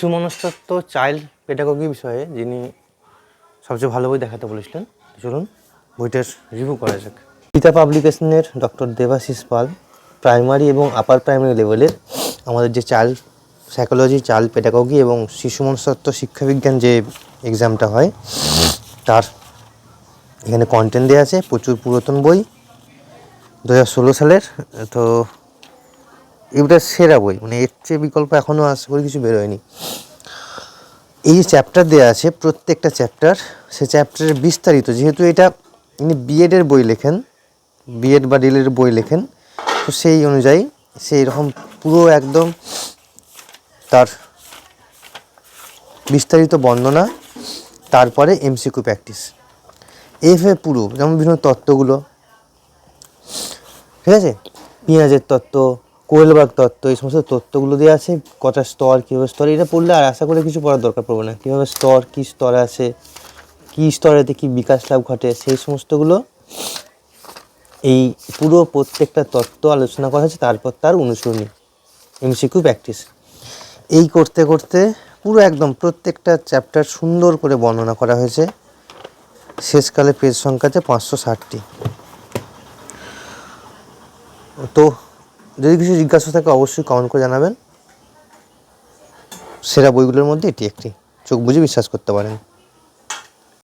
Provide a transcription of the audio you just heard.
শিশু মনস্তত্ব child pedagogy বিষয়ে যিনি সবচেয়ে ভালো বই দেখাতে বলেছিলেন, চলুন বইটার রিভিউ করা যাক। গীতা পাবলিকেশনের ডক্টর দেবাশিস পাল প্রাইমারি এবং আপার প্রাইমারি লেভেলের আমাদের যে চাইল্ড সাইকোলজি চাইল্ড পেডাগগি এবং শিশু মনস্তত্ব শিক্ষাবিজ্ঞান যে এক্সামটা হয়, তার এখানে কন্টেন্ট দেওয়া আছে, প্রচুর পুরাতন বই। দু হাজার ষোলো সালের, তো এটা সেরা বই। মানে এর চেয়ে বিকল্প এখনও আশা করি কিছু বেরোয়নি এই যে চ্যাপ্টার দেওয়া আছে, প্রত্যেকটা চ্যাপ্টার সে চ্যাপ্টারের বিস্তারিত, যেহেতু এটা ইনি বিএডের বই লেখেন বিএড বা ডিলের বই লেখেন, তো সেই অনুযায়ী সেই রকম পুরো একদম তার বিস্তারিত বর্ণনা, তারপরে এমসিকিউ প্র্যাকটিস এইভাবে পুরো, যেমন বিভিন্ন তত্ত্বগুলো, ঠিক আছে? পেঁয়াজের তত্ত্ব কোয়েলবাগ তত্ত্ব, এই সমস্ত তত্ত্বগুলো দেওয়া আছে, কটা স্তর, কীভাবে স্তর, এটা পড়লে আর আশা করে কিছু পড়ার দরকার পড়বে না। কীভাবে স্তর, কী স্তর আছে, কী স্তরেতে কী বিকাশ লাভ ঘটে, সেই সমস্তগুলো এই পুরো প্রত্যেকটা তত্ত্ব আলোচনা করা হয়েছে, তারপর তার অনুসরণী এমসিকিউ প্র্যাকটিস। এই করতে করতে পুরো একদম প্রত্যেকটা চ্যাপ্টার সুন্দর করে বর্ণনা করা হয়েছে। শেষকালে পেজ সংখ্যাতে পাঁচশো ষাটটি। তো যদি কিছু জিজ্ঞাসা থাকে অবশ্যই কমেন্ট করে জানাবেন। সেরা বইগুলোর মধ্যে এটি একটি। চোখ বুঝে বিশ্বাস করতে পারেন।